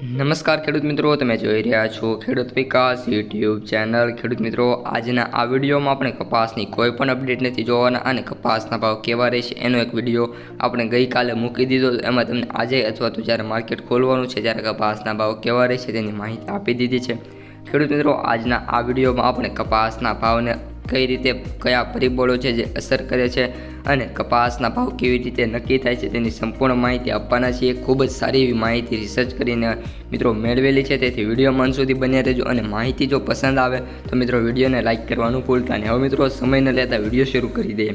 નમસ્કાર ખેડૂત મિત્રો, તમે જોઈ રહ્યા છો ખેડૂત વિકાસ યુટ્યુબ ચેનલ. ખેડૂત મિત્રો, આજના આ વિડીયોમાં આપણે કપાસની કોઈ પણ અપડેટ નથી જોવાના અને કપાસના ભાવ કેવા રહેશે એનો એક વીડિયો આપણે ગઈકાલે મૂકી દીધો. એમાં તમને આજે અથવા તો જ્યારે માર્કેટ ખોલવાનું છે ત્યારે કપાસના ભાવ કેવા રહેશે તેની માહિતી આપી દીધી છે. ખેડૂત મિત્રો, આજના આ વિડીયોમાં આપણે કપાસના ભાવને કઈ રીતે કયા પરિબળો છે જે અસર કરે છે અને કપાસના ભાવ કેવી રીતે નક્કી થાય છે તેની સંપૂર્ણ માહિતી આપવાના છીએ. ખૂબ જ સારી એવી માહિતી રિસર્ચ કરીને મિત્રો મેળવેલી છે. તેથી વીડિયો મન સુધી બન્યા રહેજો અને માહિતી જો પસંદ આવે તો મિત્રો વિડીયોને લાઇક કરવાનું ભૂલતા નહીં. હવે મિત્રો સમય ન લેતા વીડિયો શરૂ કરી દઈએ.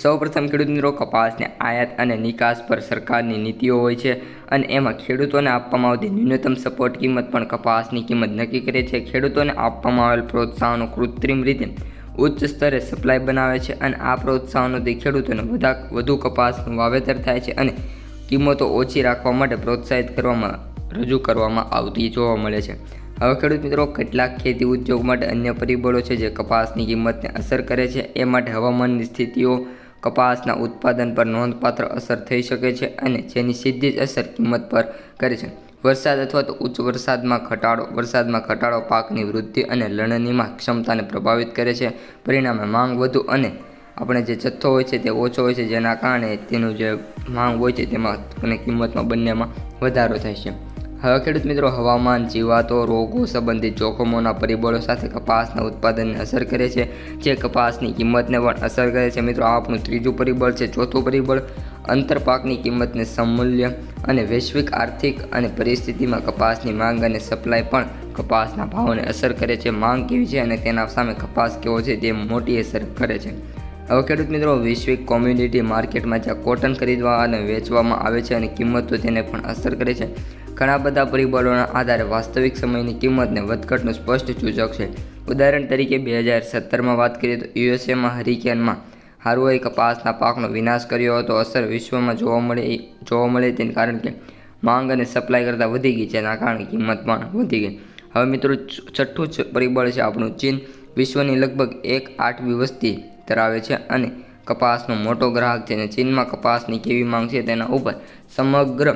સૌપ્રથમ ખેડૂત મિત્રો કપાસને આયાત અને નિકાસ પર સરકારની નીતિઓ હોય છે અને એમાં ખેડૂતોને આપવામાં આવતી ન્યૂનતમ સપોર્ટ કિંમત પણ કપાસની કિંમત નક્કી કરે છે. ખેડૂતોને આપવામાં આવેલ પ્રોત્સાહનો કૃત્રિમ રીતે ઉચ્ચ સ્તરે સપ્લાય બનાવે છે અને આ પ્રોત્સાહનોથી ખેડૂતોને વધા કપાસનું વાવેતર થાય છે અને કિંમતો ઓછી રાખવા માટે પ્રોત્સાહિત કરવામાં, રજૂ કરવામાં આવતી જોવા મળે છે. હવે ખેડૂત મિત્રો, કેટલાક ખેતી ઉદ્યોગ માટે અન્ય પરિબળો છે જે કપાસની કિંમતને અસર કરે છે. એ માટે હવામાનની સ્થિતિઓ, કપાસના ઉત્પાદન પર નોંધપાત્ર અસર થઈ શકે છે અને જેની સીધી જ અસર કિંમત પર કરે છે. વરસાદ અથવા તો ઉચ્ચ વરસાદમાં ઘટાડો વરસાદમાં ઘટાડો પાકની વૃદ્ધિ અને લણણીમાં ક્ષમતાને પ્રભાવિત કરે છે. પરિણામે માંગ વધુ અને આપણે જે જથ્થો હોય છે તે ઓછો હોય છે, જેના કારણે તેનું જે માંગ હોય છે તેમાં અને કિંમતમાં બંનેમાં વધારો થાય છે. હવે ખેડૂત મિત્રો, હવામાન, જીવાતો, રોગો સંબંધિત જોખમોના પરિબળો સાથે કપાસના ઉત્પાદનને અસર કરે છે. જે કપાસની કિંમતને પણ અસર કરે છે મિત્રો, આ આપણું ત્રીજું પરિબળ છે, ચોથું પરિબળ અંતરપાકની કિંમતને સમૂલ્ય અને વૈશ્વિક આર્થિક અને પરિસ્થિતિમાં કપાસની માંગ અને સપ્લાય પણ કપાસના ભાવને અસર કરે છે. માંગ કેવી છે અને તેના સામે કપાસ કેવો છે તે મોટી અસર કરે છે. હવે ખેડૂત મિત્રો, વૈશ્વિક કોમ્યુનિટી માર્કેટમાં જ્યાં કોટન ખરીદવા અને વેચવામાં આવે છે અને કિંમતો તેને પણ અસર કરે છે, ઘણા બધા પરિબળોના આધારે વાસ્તવિક સમયની કિંમતને વધઘટનું સ્પષ્ટ સૂચક છે. ઉદાહરણ તરીકે, બે હજાર સત્તરમાં વાત કરીએ તો યુએસએમાં, હરિકેનમાં હારુઆઈ કપાસના પાકનો વિનાશ કર્યો હતો. અસર વિશ્વમાં જોવા મળે જોવા મળે તેને કારણ કે માંગ અને સપ્લાય કરતાં વધી ગઈ જેના કારણે કિંમત પણ વધી ગઈ. હવે મિત્રો છઠ્ઠું જ પરિબળ છે આપણું. ચીન વિશ્વની લગભગ એક આઠમી વસ્તી ધરાવે છે અને કપાસનો મોટો ગ્રાહક છે અને ચીનમાં કપાસની કેવી માંગ છે તેના ઉપર સમગ્ર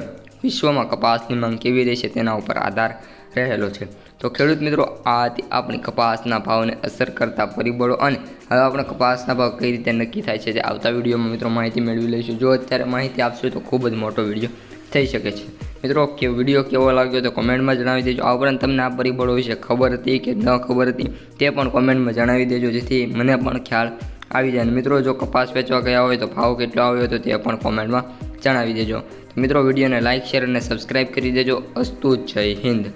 વિશ્વમાં કપાસની માંગ કેવી રહેશે તેના ઉપર આધાર રહેલો છે. તો ખેડૂત મિત્રો આ આપણી કપાસના ભાવને અસર કરતા પરિબળો અને હવે આપણે કપાસના ભાવ કઈ રીતે નક્કી થાય છે તે આવતા વિડીયોમાં મિત્રો માહિતી મેળવી લઈશું. જો અત્યારે માહિતી આપશો તો ખૂબ જ મોટો વીડિયો થઈ શકે છે. મિત્રો, કે વીડિયો કેવો લાગ્યો તો કોમેન્ટમાં જણાવી દેજો. આ ઉપરાંત તમને આ પરિબળો વિશે ખબર હતી કે ન ખબર હતી તે પણ કોમેન્ટમાં જણાવી દેજો, જેથી મને પણ ખ્યાલ આવી જાય. મિત્રો, જો કપાસ વેચવા ગયા હોય તો ભાવ કેટલો આવ્યો તો તે પણ કોમેન્ટમાં જણાવી દેજો. મિત્રો, વિડીયોને લાઇક શેર અને સબસ્ક્રાઈબ કરી દેજો. અસ્તુ જય હિન્દ.